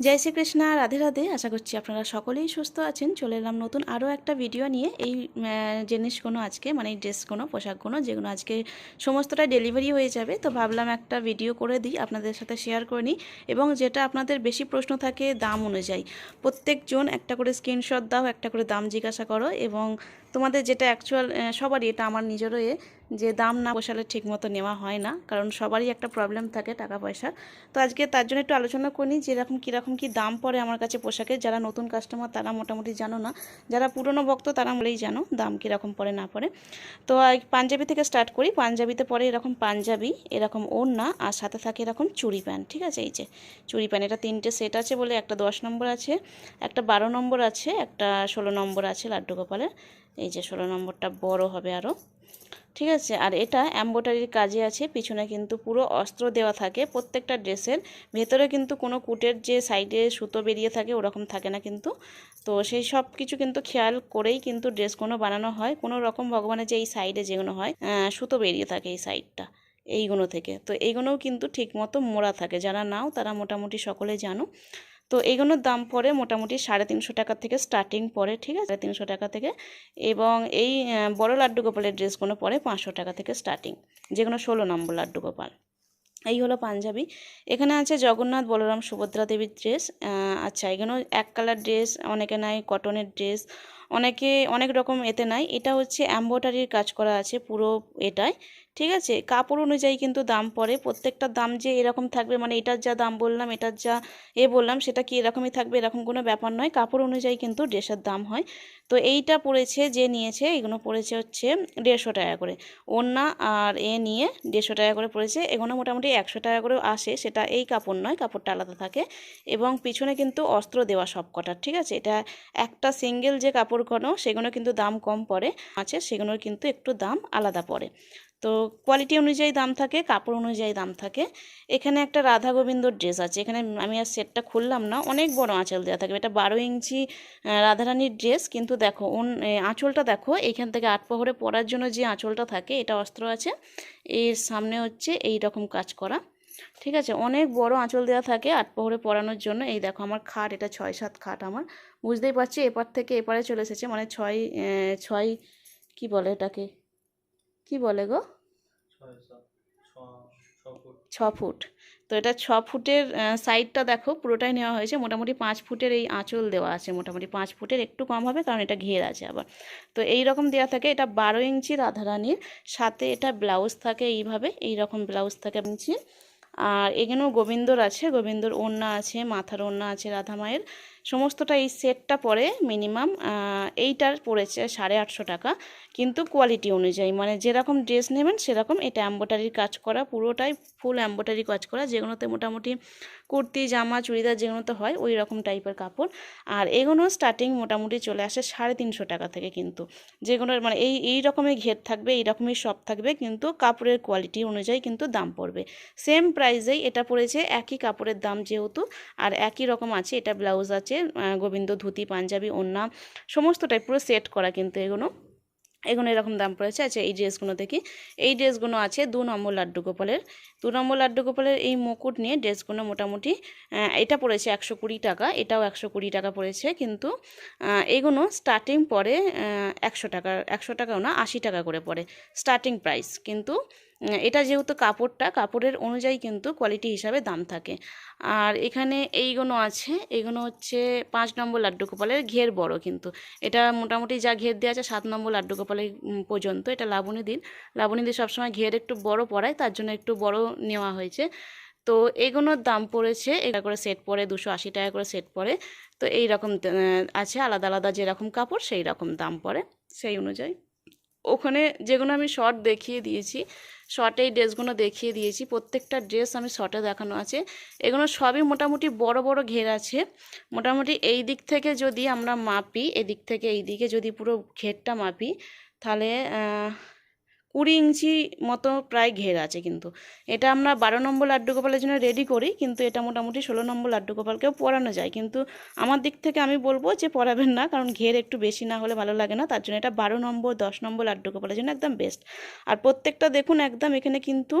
জয় শ্রীকৃষ্ণা রাধে রাধে। আশা করছি আপনারা সকলেই সুস্থ আছেন। চলে এলাম নতুন আরও একটা ভিডিও নিয়ে। এই আহ, জিনিসগুলো আজকে মানে এই ড্রেসগুলো পোশাকগুলো যেগুলো আজকে সমস্তটা ডেলিভারি হয়ে যাবে। তো ভাবলাম একটা ভিডিও করে দিই আপনাদের সাথে শেয়ার করে নিই। এবং যেটা আপনাদের বেশি প্রশ্ন থাকে দাম অনুযায়ী। প্রত্যেকজন একটা করে স্ক্রিনশট দাও একটা করে দাম জিজ্ঞাসা করো। এবং তোমাদের যেটা অ্যাকচুয়াল সবারই এটা আমার নিজেরও এ যে দাম না পোষালে ঠিকমতো নেওয়া হয় না, কারণ সবারই একটা প্রবলেম থাকে টাকা পয়সা তো আজকে তার জন্য একটু আলোচনা করি যেরকম কীরকম কী দাম পড়ে আমার কাছে পোশাকের যারা নতুন কাস্টমার তারা মোটামুটি জানো না, যারা পুরনো ভক্ত তারা বলেই জানো দাম কীরকম পড়ে না পড়ে। তো পাঞ্জাবি থেকে স্টার্ট করি, পাঞ্জাবিতে পরে এরকম পাঞ্জাবি, এরকম ওড়না আর সাথে থাকে এরকম চুড়ি প্যান্ট, ঠিক আছে? এই যে চুড়ি প্যান্ট, এটা তিনটে সেট আছে বলে একটা দশ নম্বর আছে, একটা বারো নম্বর আছে, একটা ষোলো নম্বর আছে লাড্ডু গোপালের এই যে ষোলো নম্বরটা বড় হবে আরও ঠিক আছে, আর এটা এম্ব্রয়ডারির কাজে আছে, পিছনে কিন্তু পুরো অস্ত্র দেওয়া থাকে, প্রত্যেকটা ড্রেসের। ভেতরে কিন্তু কোনো কুটের যে সাইডে সুতো বেরিয়ে থাকে, ওরকম থাকে না কিন্তু। তো সেই সব কিছু কিন্তু খেয়াল করেই কিন্তু ড্রেসগুলো বানানো হয়। কোনো রকম ভগবানের যে এই সাইডে যেগুলো হয় সুতো বেরিয়ে থাকে এই সাইডটা এইগুলো থেকে। তো এইগুলোও কিন্তু ঠিকমতো মোড়া থাকে। যারা নাও, তারা মোটামুটি সকলে জানো। তো এগুলোর দাম পরে মোটামুটি সাড়ে তিনশো টাকা থেকে স্টার্টিং পড়ে, ঠিক আছে? সাড়ে তিনশো টাকা থেকে এবং এই বড় লাড্ডু গোপালের ড্রেসগুলো পড়ে পাঁচশো টাকা থেকে স্টার্টিং যেগুলো ষোলো নম্বর লাড্ডু গোপাল। এই হলো পাঞ্জাবি। এখানে আছে জগন্নাথ বলরাম সুভদ্রা দেবীর ড্রেস আচ্ছা এখানেও এক কালার ড্রেস অনেকে নাই কটনের ড্রেস অনেকে অনেক রকম এতে নাই। এটা হচ্ছে অ্যাম্বোটারির কাজ করা আছে পুরো এটাই ঠিক আছে? কাপড় অনুযায়ী কিন্তু দাম পড়ে। প্রত্যেকটার দাম যে এরকম থাকবে মানে এটার যা দাম বললাম, এটার যা এ বললাম, সেটা কি এরকমই থাকবে, এরকম কোনো ব্যাপার নয়। কাপড় অনুযায়ী কিন্তু ড্রেসের দাম হয়। তো এইটা পড়েছে, যে নিয়েছে, এগুলো পড়েছে হচ্ছে দেড়শো টাকা করে। ওড়না আর এ নিয়ে দেড়শো টাকা করে পড়েছে। এগুলো মোটামুটি একশো টাকা করে আসে, সেটা এই কাপড় নয়, কাপড়টা আলাদা থাকে। এবং পিছনে কিন্তু অস্ত্র দেওয়া সব কটার ঠিক আছে? এটা একটা সিঙ্গেল যে কাপড়গুলো সেগুলো কিন্তু দাম কম পড়ে। আছে সেগুলোর কিন্তু একটু দাম আলাদা পড়ে। তো কোয়ালিটি অনুযায়ী দাম থাকে, কাপড় অনুযায়ী দাম থাকে। এখানে একটা রাধা গোবিন্দর ড্রেস আছে। এখানে আমি আর সেটটা খুললাম না, অনেক বড় আঁচল দেওয়া থাকবে। এটা বারো ইঞ্চি রাধারানীর ড্রেস কিন্তু দেখো, ওন আঁচলটা দেখো এইখান থেকে আট পহরে পরার জন্য যে আঁচলটা থাকে, এটা অস্ত্র আছে। এর সামনে হচ্ছে এই রকম কাজ করা। ঠিক আছে অনেক বড় আঁচল দেওয়া থাকে আট পহরে পরানোর জন্য। এই দেখো আমার খাট এটা ছয় সাত খাট আমার। বুঝতেই পারছি এপার থেকে এপারে চলে এসেছে মানে ছয় ছয় কি বলে এটাকে? কি বলে গো? ছ ফুট। তো এটা ছ ফুটের সাইডটা দেখো পুরোটাই নেওয়া হয়েছে। মোটামুটি পাঁচ ফুটের এই আঁচল দেওয়া আছে মোটামুটি পাঁচ ফুটের একটু কম হবে কারণ এটা ঘের আছে আবার। তো এই রকম দেওয়া থাকে এটা বারো ইঞ্চি রাধারানীর। সাথে এটা ব্লাউজ থাকে এইভাবে এই রকম ব্লাউজ থাকে ইঞ্চি। আর এখানেও গোবিন্দর আছে গোবিন্দর ওন্না আছে মাথার ওন্না আছে রাধা মায়ের সমস্তটা এই সেটটা পরে মিনিমাম এইটার পড়েছে সাড়ে আটশো টাকা। কিন্তু কোয়ালিটি অনুযায়ী মানে যেরকম ড্রেস নেবেন সেরকম এটা অ্যাম্বোটারির কাজ করা, পুরোটাই ফুল অ্যাম্বোটারি কাজ করা। যেগুলোতে মোটামুটি কুর্তি, জামা, চুড়িদার যেগুলোতে হয়, ওই রকম টাইপের কাপড়। আর এগুলো স্টার্টিং মোটামুটি চলে আসে সাড়ে তিনশো টাকা থেকে কিন্তু। যেগুলোর মানে এই এই রকমের ঘের থাকবে, এই রকমই সব থাকবে, কিন্তু কাপড়ের কোয়ালিটি অনুযায়ী কিন্তু দাম পড়বে। সেম প্রাইসেই এটা পড়েছে একই কাপড়ের দাম যেহেতু, আর একই রকম আছে, এটা ব্লাউজ আছে আহ, গোবিন্দ ধুতি পাঞ্জাবি ওড়না সমস্তটাই পুরো সেট করা কিন্তু এগুলো। এগুলো এরকম দাম পড়েছে। আচ্ছা এই ড্রেসগুলো দেখি। এই ড্রেসগুলো আছে দু নম্বর লাড্ডু গোপালের। দু নম্বর লাড্ডু গোপালের এই মুকুট নিয়ে ড্রেসগুলো মোটামুটি এটা পড়েছে একশো কুড়ি টাকা। এটাও একশো কুড়ি টাকা পড়েছে। কিন্তু এগুলো স্টার্টিং পড়ে একশো টাকা একশো টাকাও না আশি টাকা করে পড়ে। স্টার্টিং প্রাইস কিন্তু এটা যেহেতু কাপড়টা, কাপড়ের অনুযায়ী কিন্তু কোয়ালিটি হিসাবে দাম থাকে। আর এখানে এইগুলো আছে এইগুলো হচ্ছে পাঁচ নম্বর লাড্ডু গোপালের ঘের বড় কিন্তু। এটা মোটামুটি যা ঘের দেওয়া আছে সাত নম্বর লাড্ডু গোপালের পর্যন্ত। এটা লাবণী দিন। লাবণী দিন সবসময় ঘের একটু বড় পড়ায় তার জন্য একটু বড় নেওয়া হয়েছে। তো এগুলোর দাম পড়েছে, এটা করে সেট পড়ে দুশো আশি টাকা করে সেট পড়ে তো এই রকম আছে আলাদা আলাদা যেরকম কাপড় সেই রকম দাম পড়ে, সেই অনুযায়ী। ওখানে যেগুলো আমি শর্ট দেখিয়ে দিয়েছি শর্টে এই ড্রেসগুলো দেখিয়ে দিয়েছি, প্রত্যেকটা ড্রেস আমি শর্টে দেখানো আছে। এগুলো সবই মোটামুটি বড় বড় ঘের আছে। মোটামুটি এই দিক থেকে যদি আমরা মাপি, এদিক থেকে এই দিকে যদি পুরো ঘেরটা মাপি, তাহলে কুড়ি ইঞ্চি মতো প্রায় ঘের আছে কিন্তু। এটা আমরা বারো নম্বর লাড্ডু গোপালের জন্য রেডি করি, কিন্তু এটা মোটামুটি ষোলো নম্বর লাড্ডু গোপালকেও পরানো যায়। কিন্তু আমার দিক থেকে আমি বলব যে পরাবেন না, কারণ ঘের একটু বেশি না হলে ভালো লাগে না। তার জন্য এটা বারো নম্বর, দশ নম্বর লাড্ডু গোপালের জন্য একদম বেস্ট আর প্রত্যেকটা দেখুন, একদম এখানে কিন্তু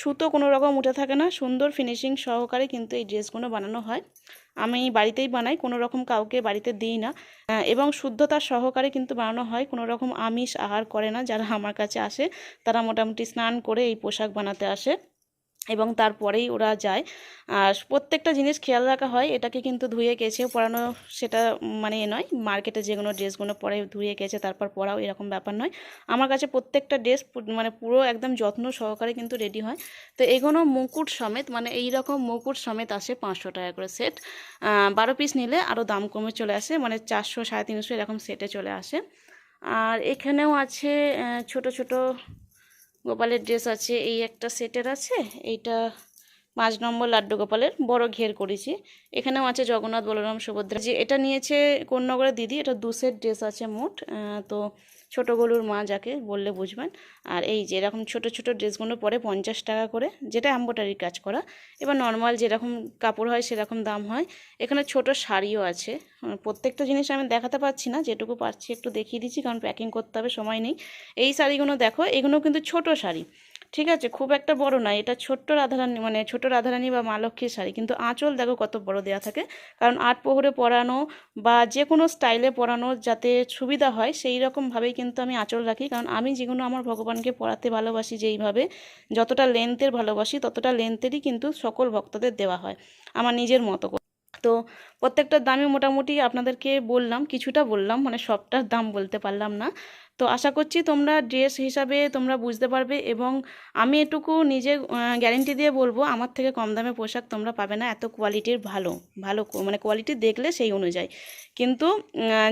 সুতো কোনো রকম উঠে থাকে না। সুন্দর ফিনিশিং সহকারে কিন্তু এই ড্রেসগুলো বানানো হয়। আমি বাড়িতেই বানাই, কোনো রকম কাউকে বাড়িতে দিই না। এবং শুদ্ধতার সহকারে কিন্তু বানানো হয়, কোনো রকম আমিষ আহার করে না, যারা আমার কাছে আসে, তারা মোটামুটি স্নান করে এই পোশাক বানাতে আসে। এবং তারপরেই ওরা যায়। আর প্রত্যেকটা জিনিস খেয়াল রাখা হয়, এটাকে কিন্তু ধুয়ে কেচে পরানো সেটা মানে এ নয়, মার্কেটে যেগুলো ড্রেসগুলো পরে ধুয়ে কেচে তারপর পরাও এরকম ব্যাপার নয়। আমার কাছে প্রত্যেকটা ড্রেস মানে পুরো একদম যত্ন সহকারে কিন্তু রেডি হয়। তো এগুলো মুকুট সমেত মানে এই রকম মুকুট সমেত আসে পাঁচশো টাকা করে সেট। বারো পিস নিলে আরও দাম কমে চলে আসে মানে চারশো, সাড়ে তিনশো এরকম সেটে চলে আসে। আর এখানেও আছে ছোট ছোট গোপালের ড্রেস আছে, এই একটা সেটের আছে, এইটা পাঁচ নম্বর লাড্ডু গোপালের, বড় ঘের করেছি। এখানেও আছে জগন্নাথ বলরাম সুভদ্রা। যে এটা নিয়েছে কোন্নগরের দিদি, এটা দু সেট ড্রেস আছে মোট তো ছোটো গলুর মা যাকে বললে বুঝবেন। আর এই যে এরকম ছোট ছোট ড্রেসগুলো পরে পঞ্চাশ টাকা করে যেটা অ্যাম্বোটারির কাজ করা। এবার নর্মাল যেরকম কাপড় হয় সেরকম দাম হয়। এখানে ছোট শাড়িও আছে। প্রত্যেকটা জিনিস আমি দেখাতে পারছি না, যেটুকু পারছি একটু দেখিয়ে দিচ্ছি, কারণ প্যাকিং করতে হবে, সময় নেই। এই শাড়িগুলো দেখো, এগুলো কিন্তু ছোট শাড়ি। ঠিক আছে, খুব একটা বড় না এটা ছোট্ট রাধারানী মানে ছোট রাধারানী বা মা লক্ষ্মীর শাড়ি। কিন্তু আঁচল দেখো কত বড় দেওয়া থাকে। কারণ আট পোহরে পরানো বা যে কোনো স্টাইলে পরানো যাতে সুবিধা হয়, সেই রকমভাবেই কিন্তু আমি আঁচল রাখি। কারণ আমি যেগুলো আমার ভগবানকে পড়াতে ভালোবাসি যেইভাবে, যতটা লেন্থের ভালোবাসি, ততটা লেন্থেরই কিন্তু সকল ভক্তদের দেওয়া হয়, আমার নিজের মতো তো প্রত্যেকটার দামই মোটামুটি আপনাদেরকে বললাম, কিছুটা বললাম মানে সবটার দাম বলতে পারলাম না। তো আশা করছি তোমরা ড্রেস হিসাবে তোমরা বুঝতে পারবে এবং আমি এটুকু নিজে গ্যারেন্টি দিয়ে বলব, আমার থেকে কম দামে পোশাক তোমরা পাবে না, এত কোয়ালিটির ভালো ভালো মানে কোয়ালিটি দেখলে সেই অনুযায়ী। কিন্তু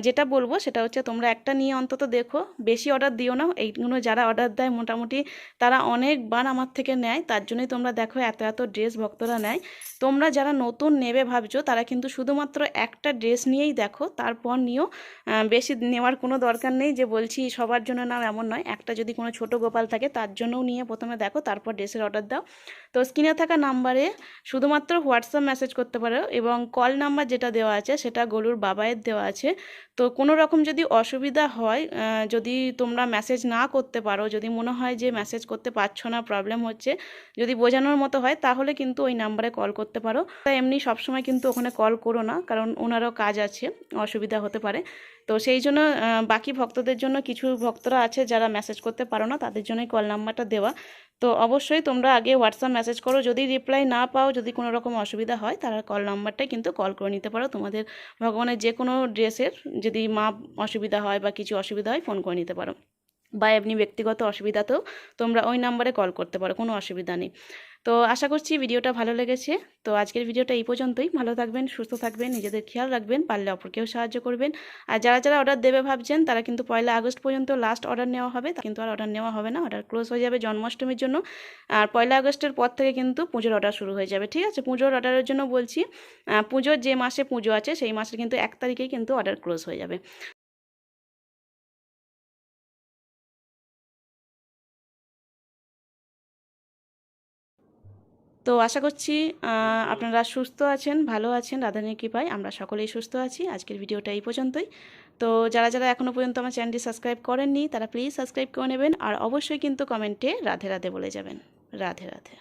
যেটা বলব সেটা হচ্ছে তোমরা একটা নিয়ে অন্তত দেখো, বেশি অর্ডার দিও না, এইগুলো যারা অর্ডার দেয় মোটামুটি তারা অনেকবার আমার থেকে নেয়, তার জন্যই তোমরা দেখো এত এত ড্রেস ভক্তরা নেয়। তোমরা যারা নতুন নেবে ভাবছ, তারা কিন্তু শুধুমাত্র একটা ড্রেস নিয়েই দেখো, তারপর নিয়েও বেশি নেওয়ার কোনো দরকার নেই যে বলছি সবার জন্য নাও এমন নয়। একটা যদি কোনো ছোট গোপাল থাকে, তার জন্যও নিয়ে প্রথমে দেখো, তারপর ড্রেসের অর্ডার দাও। তো স্ক্রিনে থাকা নাম্বারে শুধুমাত্র হোয়াটসঅ্যাপ মেসেজ করতে পারো এবং কল নাম্বার যেটা দেওয়া আছে, সেটা গরুর বাবায়ের দেওয়া আছে। তো কোনো রকম যদি অসুবিধা হয় যদি তোমরা মেসেজ না করতে পারো, যদি মনে হয় যে মেসেজ করতে পারছ না প্রবলেম হচ্ছে, যদি বোঝানোর মতো হয়, তাহলে কিন্তু ওই নাম্বারে কল করতে পারো। তা এমনি সবসময় কিন্তু ওখানে কল করো না, কারণ ওনারও কাজ আছে, অসুবিধা হতে পারে। তো সেই জন্য বাকি ভক্তদের জন্য কিছু ভক্তরা আছে যারা মেসেজ করতে পারো না, তাদের জন্যই কল নাম্বারটা দেওয়া। তো অবশ্যই তোমরা আগে হোয়াটসঅ্যাপ মেসেজ করো, যদি রিপ্লাই না পাও, যদি কোনো রকম অসুবিধা হয়, তারা কল নাম্বারটাই কিন্তু কল করে নিতে পারো। তোমাদের ভগবানের যে কোনো ড্রেসের যদি মা অসুবিধা হয় বা কিছু অসুবিধা হয় ফোন করে নিতে পারো। বা এমনি ব্যক্তিগত অসুবিধাতেও তোমরা ওই নাম্বারে কল করতে পারো, কোনো অসুবিধা নেই। তো আশা করছি ভিডিওটা ভালো লেগেছে। তো আজকের ভিডিওটা এই পর্যন্তই। ভালো থাকবেন, সুস্থ থাকবেন, নিজেদের খেয়াল রাখবেন, পারলে অপরকেও সাহায্য করবেন। আর যারা যারা অর্ডার দেবে ভাবছেন, তারা কিন্তু পয়লা আগস্ট পর্যন্ত লাস্ট অর্ডার নেওয়া হবে। কিন্তু আর অর্ডার নেওয়া হবে না। অর্ডার ক্লোজ হয়ে যাবে জন্মাষ্টমীর জন্য। আর পয়লা আগস্টের পর থেকে কিন্তু পুজোর অর্ডার শুরু হয়ে যাবে। ঠিক আছে? পুজোর অর্ডারের জন্য বলছি পুজোর যে মাসে পুজো আছে, সেই মাসে কিন্তু এক তারিখেই কিন্তু অর্ডার ক্লোজ হয়ে যাবে। তো আশা করছি আপনারা সুস্থ আছেন, ভালো আছেন রাধারানীর কৃপায়। আমরা সকলেই সুস্থ আছি। আজকের ভিডিওটা এই পর্যন্তই। তো যারা যারা এখনও পর্যন্ত আমার চ্যানেলটি সাবস্ক্রাইব করেননি, তারা প্লিজ সাবস্ক্রাইব করে নেবেন। আর অবশ্যই কিন্তু কমেন্টে রাধে রাধে বলে যাবেন। রাধে রাধে।